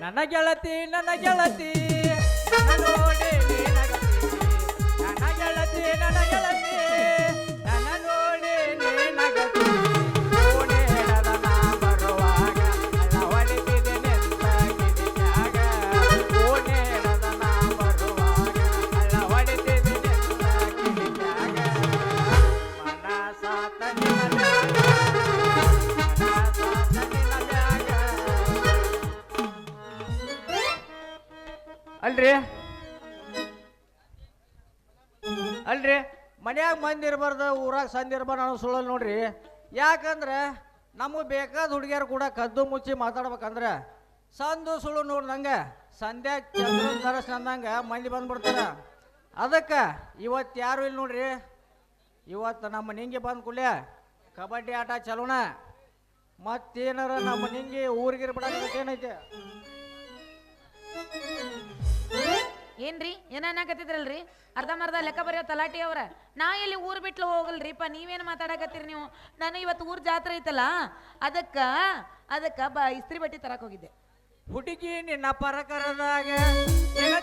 ನನ್ನ ಗೆಳತಿ ನನ್ನ ಗೆಳತಿ ನನ್ನ ಗೆಳತಿ ನನ್ನ ಗೆಳತಿ ಅಲ್ರಿ, ಮನ್ಯಾಗ ಮಂದಿ ಊರಾಗ ಸಂದಿ ಇರಬಾರ್ದು ಅನ್ನೋ ಸುಳ್ಳಲ್ಲಿ ನೋಡ್ರಿ. ಯಾಕಂದ್ರೆ ನಮಗೆ ಬೇಕಾದ ಹುಡುಗಿಯರು ಕೂಡ ಕದ್ದು ಮುಚ್ಚಿ ಮಾತಾಡ್ಬೇಕಂದ್ರೆ ಸಂದು ಸುಳ್ಳು ನೋಡ್ದಂಗೆ ಸಂಧ್ಯಾ ಚಂದ್ರ ದರ್ಶನ ಅಂದಂಗೆ ಮಂದಿ ಬಂದ್ಬಿಡ್ತಾರ. ಅದಕ್ಕೆ ಇವತ್ತು ಯಾರು ಇಲ್ಲ ನೋಡ್ರಿ? ಇವತ್ತು ನಮ್ಮ ನಿಂಗೆ ಬಂದ ಕೂಡ್ಯ ಕಬಡ್ಡಿ ಆಟ ಚಲೋಣ ಮತ್ತೇನಾರ ನಮ್ಮ ನಿಂಗೆ ಊರಿಗೆ ಬಿಡೋದಕ್ಕೇನೈತೆ ಏನ್ರಿ? ಏನಾಕತ್ತಿದ್ರಲ್ರಿ ಅರ್ಧಮರ್ಧ ಲೆಕ್ಕ ಬರೆಯೋ ತಲಾಟಿ ಅವ್ರ? ನಾ ಎಲ್ಲಿ ಊರ್ ಬಿಟ್ಲು ಹೋಗಲ್ರಿಪ್ಪ, ನೀವೇನು ಮಾತಾಡಕತ್ತೀರಿ ನೀವು? ನಾನು ಇವತ್ತು ಊರ್ ಜಾತ್ರೆ ಐತಲ್ಲ, ಅದಕ್ಕ ಅದಕ್ಕ ಬ ಇಸ್ತ್ರಿ ಬಟ್ಟೆ ತರಕ್ ಹೋಗಿದ್ದೆ. ಹುಡುಗಿ ನಿನ್ನ ಪರಕರದಾಗ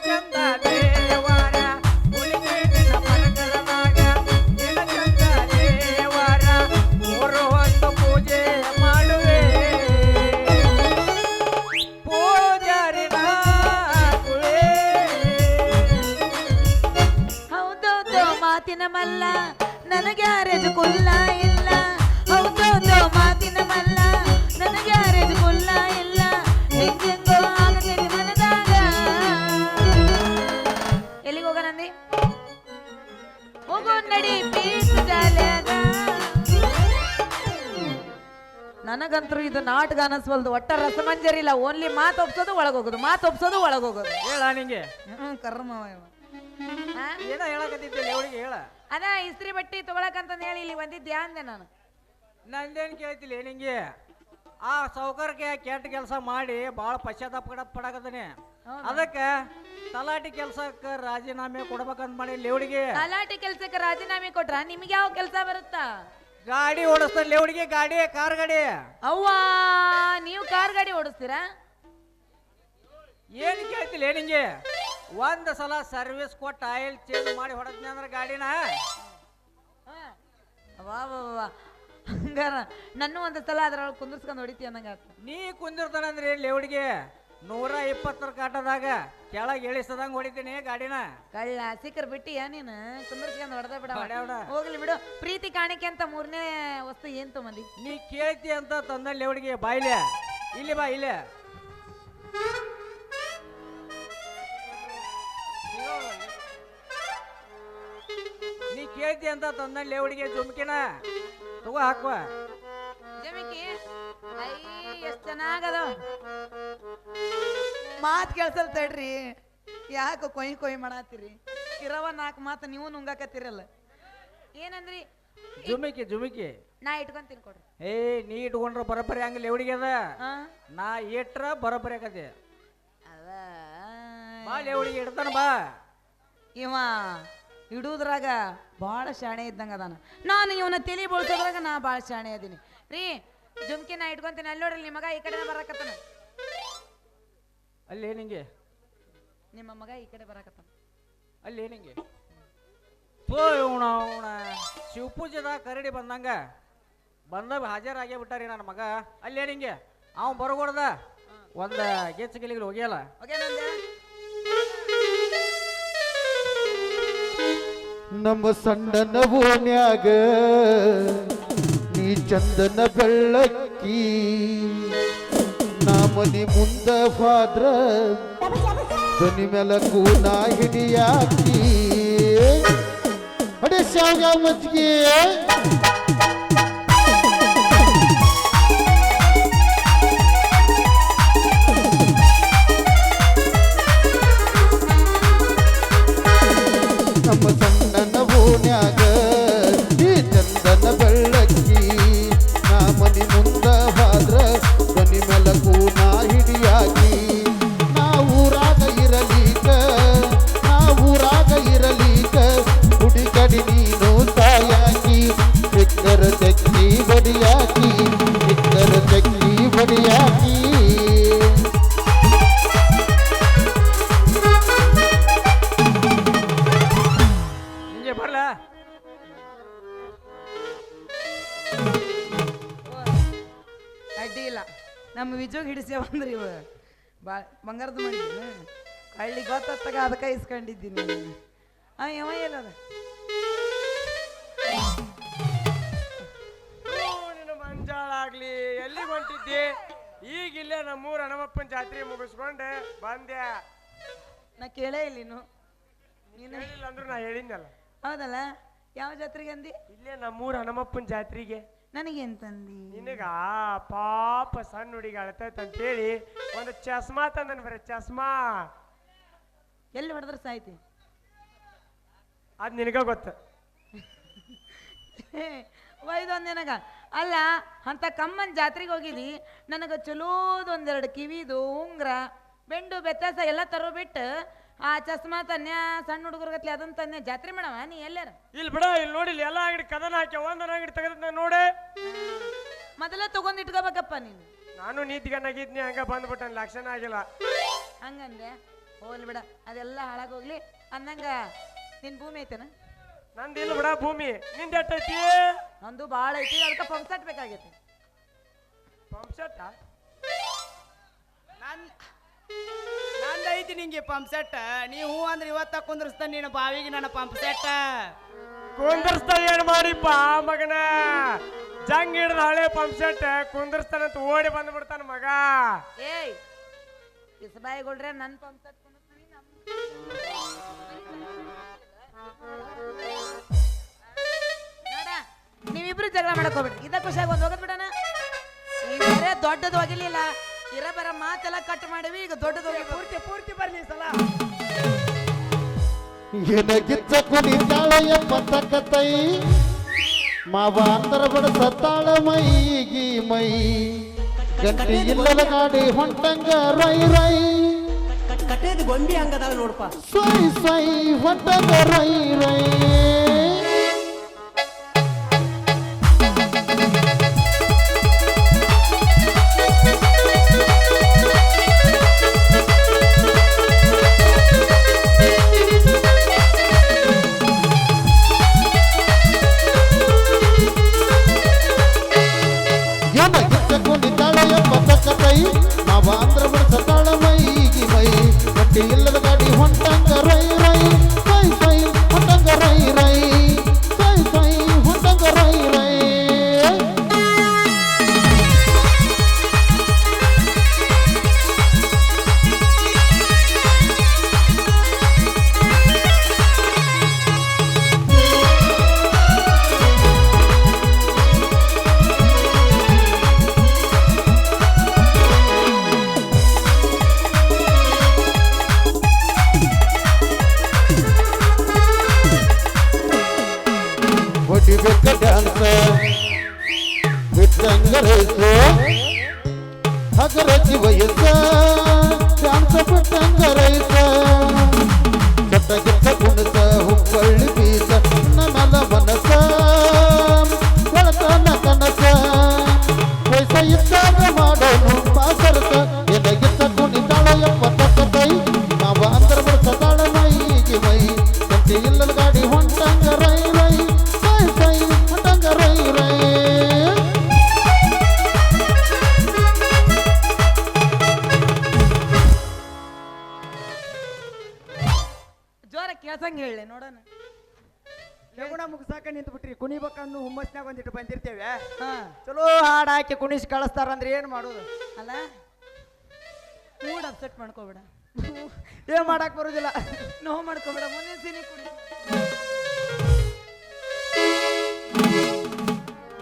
ಚಂದ ದೇವರ. ಮಾತಿನ ನನಗೆ ನನಗ್ಯಾರೇಜು ಕುಲ್ಲ ಇಲ್ಲ. ಹೌದೌದು ಮಾತಿನ ಮಲ್ಲ ನನಗೆ ನನಗ್ಯಾರೇಜು ಕುಲ್ಲ ಇಲ್ಲ. ಹೆಂಗೆಂಗೋ ಆಗತೀನಿ ಮನದಾಗ. ಎಲ್ಲಿಗೆ ಹೋಗೋಣಂದಿ ಹೋಗೋ ನಡಿ ಜಾಲ್ಯಾಗ. ನನಗಂತರೂ ಇದು ನಾಟಕ ಅನಸ್ವಲ್ದು. ಒಟ್ಟ ರಸಮಂಜರಿ ಇಲ್ಲ ಓನ್ಲಿ ಮಾತು ಒಪ್ಸೋದು ಒಳಗೋಗೋದು. ಮಾತು ಒಪ್ಸೋದು ಒಳಗೋಗೋದು. ಹೇಳ ನಿಂಗೆ. ಹ್ಮ್ ಕರ್ಮ? ಏನೋ ಹೇಳಕತ್ತಿದ್ದೆ? ಅವಳಿಗೆ ಹೇಳ. ಅದ ಇಸ್ತ್ರಿ ಬಟ್ಟಿ ತಗೊಳಕಂತಂದು ಹೇಳಿ ಇಲ್ಲಿ ಬಂದಿದ್ದೆ ಅಂದೆ ನಾನು. ನಂದೇನು ಕೇಳ್ತಿಲ್ಲ ನಿಂಗೆ? ಆ ಸೌಕರ್ಯಕ್ಕೆ ಕೆಟ್ಟ ಕೆಲಸ ಮಾಡಿ ಭಾಳ ಪಶ್ಚಾತ್ತಾಪ ಪಡ ಪಡಕತ್ತಾನೆ. ಅದಕ್ಕೆ ತಲಾಟಿ ಕೆಲಸಕ್ಕೆ ರಾಜೀನಾಮೆ ಕೊಡ್ಬೇಕಂತ ಮಾಡಿ ಲೇವಡಿಗೆ. ತಲಾಟಿ ಕೆಲ್ಸಕ್ಕೆ ರಾಜೀನಾಮೆ ಕೊಟ್ರ? ನಿಮ್ಗೆ ಯಾವ ಕೆಲಸ ಬರುತ್ತಾ? ಗಾಡಿ ಓಡಿಸ್ತಾರೆ ಲೇವಡಿಗೆ ಗಾಡಿ ಕಾರ್ ಗಾಡಿ. ಅವ್ವ ನೀವು ಕಾರ್ ಗಾಡಿ ಓಡಿಸ್ತೀರಾ? ಏನು ಕೇಳ್ತಿಲ್ಲ ನಿಂಗೆ? ಒಂದು ಸಲ ಸರ್ವಿಸ್ ಕೊಟ್ಟು ಆಯಿಲ್ ಚೇಂಜ್ ಮಾಡಿ ಹೊಡೆದ್ನಿ ಅಂದ್ರೆ ಗಾಡಿನ? ವಾ ಹಂಗಾರ ನನ್ನ ಒಂದು ಸಲ ಅದ್ರೊಳಗೆ ಕುಂದಿರ್ಸ್ಕೊಂಡು ಹೊಡಿತಿ ಅನ್ನಂಗ ನೀ ಕುಂದಿರ್ತಾನಂದ್ರೆ ಹುಡುಗಿ? ನೂರ ಇಪ್ಪತ್ತರ ಕಾಟದಾಗ ಕೆಳಗೆ ಇಳಿಸದಂಗ್ ಹೊಡಿತೀನಿ ಗಾಡಿನ. ಕಳ್ಳ ಸಿಕ್ಕರ್ ಬಿಟ್ಟಿ ನೀನು? ಕುಂದಿರ್ಸ್ಕೊಂಡು ಹೊಡೆದ ಬಿಡ. ಹೋಗ್ಲಿ ಬಿಡು. ಪ್ರೀತಿ ಕಾಣಿಕೆ ಅಂತ ಮೂರನೇ ವಸ್ತು ಏನ್ ತಗೊಂಡಿ ನೀ ಕೇಳ್ತಿ ಅಂತ ತಂದ ಹುಡುಗಿ ಬಾಯ್ಲೆ. ಇಲ್ಲಿ ಬಾ ಇಲ್ಲೇ. ಕೇಳ್ತಿ ಅಂತ ತಂದಳ್ಳಿ ಲೇವಡಿಗೆ ಜುಮ್ಕಿನ? ತಗೋ ಹಾಕುವ. ಜಮಿಕಿ? ಐ ಎಷ್ಟ್ ಚೆನ್ನಾಗದ ಮಾತ್ ಕೇಳ್ಸಲ್ ತಡ್ರಿ. ಯಾಕೆ ಕೊಯ್ ಕೊಯ್ ಮಾಡತ್ತೀರಿ? ಇರವ ನಾಲ್ಕು ಮಾತು ನೀವು ನುಂಗಾಕತ್ತಿರಲ್ಲ. ಏನಂದ್ರಿ? ಜುಮಿಕಿ ಜುಮಿಕಿ. ನಾ ಇಟ್ಕೊಂತೀನಿ ಕೊಡ್ರಿ ಏ ನೀ ಇಟ್ಕೊಂಡ್ರ ಬರೋಬ್ಬರಿ ಹಂಗ ಲೇವಡಿಗೆ ಅದ. ಆ? ನಾ ಇಟ್ರ ಬರೋಬ್ಬರಿ ಆಗದೆ ಅದ. ಬಾ ಲೇವಡಿಗೆ ಇಡ್ತಾನ ಬಾ. ಇವ ಇಡುದ್ರಾಗ ಭಾಳ ಶಾಣೆ ಇದ್ದಂಗ ಅದಾನ. ನಾನು ಇವನ ತಲೆ ಬೋಳ್ಸೋದ್ರಾಗ ನಾ ಭಾಳ ಶಾಣೆ ಅದೀನಿ. ರೀ ಜುಮ್ಕಿ ನಾ ಇಟ್ಕೊಂತೀನಿ ಅಲ್ಲಿ ನೋಡ್ರಿ ನಿಮ್ಮ ಮಗ ಈ ಕಡೆ ಬರಾಕತ್ತಾನ. ಅಲ್ಲಿ ನಿಂಗೆ ನಿಮ್ಮ ಮಗ ಈ ಕಡೆ ಬರಾಕತ್ತಾನ. ಅಲ್ಲಿ ನಿಂಗೆ ಥೋ ಇವಣ ಅವಣ ಶಿವಪೂಜೆದಾಗ ಕರಡಿ ಬಂದಂಗ ಬಂದಾಗ ಹಾಜರಾಗೇ ಬಿಟ್ಟಾರಿ ನನ್ನ ಮಗ. ಅಲ್ಲಿ ನಿಂಗೆ ಅವ ಬರಗೊಡ್ದ. ಒಂದ ಗೆಚ್ಚ ಗಿಲಿಗಳು ಹೋಗ್ಯಲ್ಲ ಓಕೆ ನಮ್ಮ ಸಣ್ಣನ ಭೂಮ್ಯಾಗ ನೀ ಚಂದನ ಬೆಳ್ಳಕ್ಕಿ. ನಾ ಮನಿ ಮುಂದ ಫಾದ್ರ ಧ್ವನಿ ಮೇಲೆ ನಾ ಹಿಡಿಯಾಕಿ. ಅಡೆ ಶಾವ್ಗ ಮಜ್ಜಿಗೆ. ಹೋಗಿ ಬಂದ್ರಿ ಇವ? ಬಾ ಬಂಗಾರದ ಮಂಡಿ ಹಳ್ಳಿ ಗೊತ್ತಾಗ ಅದಕ್ಕೆ ಇಸ್ಕೊಂಡಿದ್ದೀನಿ. ಆ ಯಾವ ಏನದ ಮಂಜಾಳಾಗ್ಲಿ ಎಲ್ಲಿ ಹೊಂಟಿದ್ದಿ? ಈಗ ಇಲ್ಲೇ ನಮ್ಮೂರ ಹನುಮಪ್ಪನ ಜಾತ್ರೆ ಮುಗಿಸ್ಕೊಂಡೆ ಬಂದೆ. ನಾ ಕೇಳೇ ಇಲ್ಲ ನೀನು. ನೀನು? ಹೇಳಿಲ್ಲ ಅಂದ್ರೂ ನಾ ಹೇಳಿದ್ನಲ್ಲ. ಹೌದಲ್ಲ? ಯಾವ ಜಾತ್ರೆಗೆ ಅಂದಿ? ಇಲ್ಲೇ ನಮ್ಮೂರ ಹನುಮಪ್ಪನ ಜಾತ್ರೆಗೆ. ನನಗೇನ್ ತಂದಿ ನಿನಗ ಪಾಪ ಸಣ್ಣ ಹುಡುಗಿ ಅಳತೈತ್ ಅಂತೇಳಿ ಒಂದು ಚಸ್ಮಾ ತಂದನ್ ಬರೀ ಚಸ್ಮಾ. ಎಲ್ಲಿ ಹೊಡೆದ್ರೆ ಸಾಯ್ತಿ? ಅದ್ ನಿನಗ ಗೊತ್ತ. ಒಯ್ದೊಂದು ನಿನಗ. ಅಲ್ಲ ಅಂತ ಕಮ್ಮನ್ ಜಾತ್ರೆಗೆ ಹೋಗಿದಿ ನನಗೆ ಚಲೋದು ಒಂದೆರಡು ಕಿವಿದು ಉಂಗ್ರ ಬೆಂಡು ಬೆತ್ತಾಸ ಎಲ್ಲ ತರೋ ಬಿಟ್ಟು ಆ ಚಸ್ಮಾ ತನ್ಯಾ ಸಣ್ಣ ಹುಡುಗರ್ಗತ್ಲಿ ಅದನ್ನ ತನ್ಯ ಜಾತ್ರೆ ಮಾಡವ ನೀ ಎಲ್ಲಾರ? ಇಲ್ಲಿ ಬಿಡ ಇಲ್ಲಿ ನೋಡಿ ಇಲ್ಲಿ ಎಲ್ಲ ಅಂಗಡಿ ಕದನ ಹಾಕಿ ಒಂದನ ಅಂಗಡಿ ತೆಗೆದ ನೋಡೆ. ಮೊದಲ ತಗೊಂಡ್ ಇಟ್ಕೋಬೇಕಪ್ಪ ನೀನು. ನಾನು ನೀತಿಗನ್ನಾಗಿದ್ನಿ ಹಂಗ ಬಂದ್ಬಿಟ್ಟನ್ ಲಕ್ಷಣ ಆಗಿಲ್ಲ. ಹಂಗಂದೆ? ಹೋಗ್ಲಿ ಬಿಡ ಅದೆಲ್ಲ ಹಾಳಾಗೋಗ್ಲಿ. ಅಂದಂಗ ನಿನ್ ಭೂಮಿ ಐತೆನ? ನಂದು ಇಲ್ಲ ಬಿಡ ಭೂಮಿ. ನಿಂದ ಎಟ್ಟೈತಿ ನಂದು ಭಾಳ ಐತಿ ಅದಕ್ಕೆ ಪಂಪ್ಸೆಟ್ ಬೇಕಾಗೈತಿ. ಪಂಪ್ ಸೆಟ್ ನನ್ ನಂದೈತಿ ನಿಂಗೆ ಪಂಪ್ ಸೆಟ್ ನೀ ಹೂ ಅಂದ್ರೆ ಇವತ್ತ ಕುಂದ್ರಸ್ತಾನ ನೀನು ಬಾವಿಗೆ ನನ್ನ ಪಂಪ್ ಸೆಟ್ ಕುಂದರ್ಸ್ತ ಏನ್ ಮಾಡಿಪ್ಪ ಮಗನ? ಜಂಗ್ ಹಿಡ್ದ ಹಳೆ ಪಂಪ್ ಸೆಟ್ ಕುಂದರ್ಸ್ತಾನಂತ ಓಡಿ ಬಂದ್ಬಿಡ್ತಾನ ಮಗ. ಏಯ್ ಇಸಬಾಯಿಗೊಳ್ರೆ ನನ್ನ ಪಂಪ್ಸೆಟ್ ನೋಡ ನೀವಿಬ್ರು ಜಗಳ ಮಾಡಕ್ ಹೋಗ್ಬಿಡ್ರಿ. ಇದ ಖುಷಿಯಾಗಿ ಒಂದು ಹೋಗದ್ ಬಿಡಣ. ಬೇರೆ ದೊಡ್ಡದು ಹೋಗಿರ್ಲಿಲ್ಲ. ಇರ ಬರ ಮಾತೆಲ್ಲ ಕಟ್ ಮಾಡಿವಿ ಈಗ ದೊಡ್ಡದು ಹೋಗಿ ಪೂರ್ತಿ ಪೂರ್ತಿ ಬರ್ಲಿ ಈ ಸಲ ಎನಗಿಚ್ಚ ಕುಣಿತಾಳೆಯ ಪತಕತೈ ಮಾವ ಅಂತರ ಬಡಸತ್ತಾಳ ಮೈಗಿ ಮೈ ಗಂಟಿ ಇಲ್ಲದ ಗಾಡಿ ಹೊಂಟಂಗ ರೈ ರೈ ಕಟ್ಟೇದ ಗೊಂಬಿ ಹಂಗದಾಳ ನೋಡಪ್ಪ ಸೈ ಸೈ ಹೊಂಟಂಗ ರೈ ರೈ ಇಲ್ಲದ ಗಾಡಿ ಹೊಂಟಂಗ ರೈ ರೈ ಸೈ ಸೈ ಹೊಂಟಂಗ ರೈ ರೈ. ಜೋರ ಕೇಳ್ಸಂಗ ಹೇಳಿ ನೋಡೋಣ. ಲಗುಣ ಮುಗಿಸಾಕ ನಿಂತು ಬಿಟ್ರಿ ಕುಣಿಬೇಕನ್ನು ಹುಮ್ಮಸ್ನಾಗ ಒಂದಿಟ್ಟು ಬಂದಿರ್ತೇವೆ. ಹಾ. ಚಲೋ ಹಾಡು ಹಾಕಿ ಕುಣಿಸಿ ಕಳಿಸ್ತಾರಂದ್ರೆ ಏನ್ ಮಾಡೋದು? ಅಲ್ಲ ಮೂಡ್ ಅಪ್ಸೆಟ್ ಮಾಡ್ಕೋಬೇಡ. ಏನ್ ಮಾಡಕ್ ಬರೋದಿಲ್ಲ. ನೋವು ಮಾಡ್ಕೋಬೇಡ ಮುಂದಿನ ಸೀನಿ ಕುಡಿ.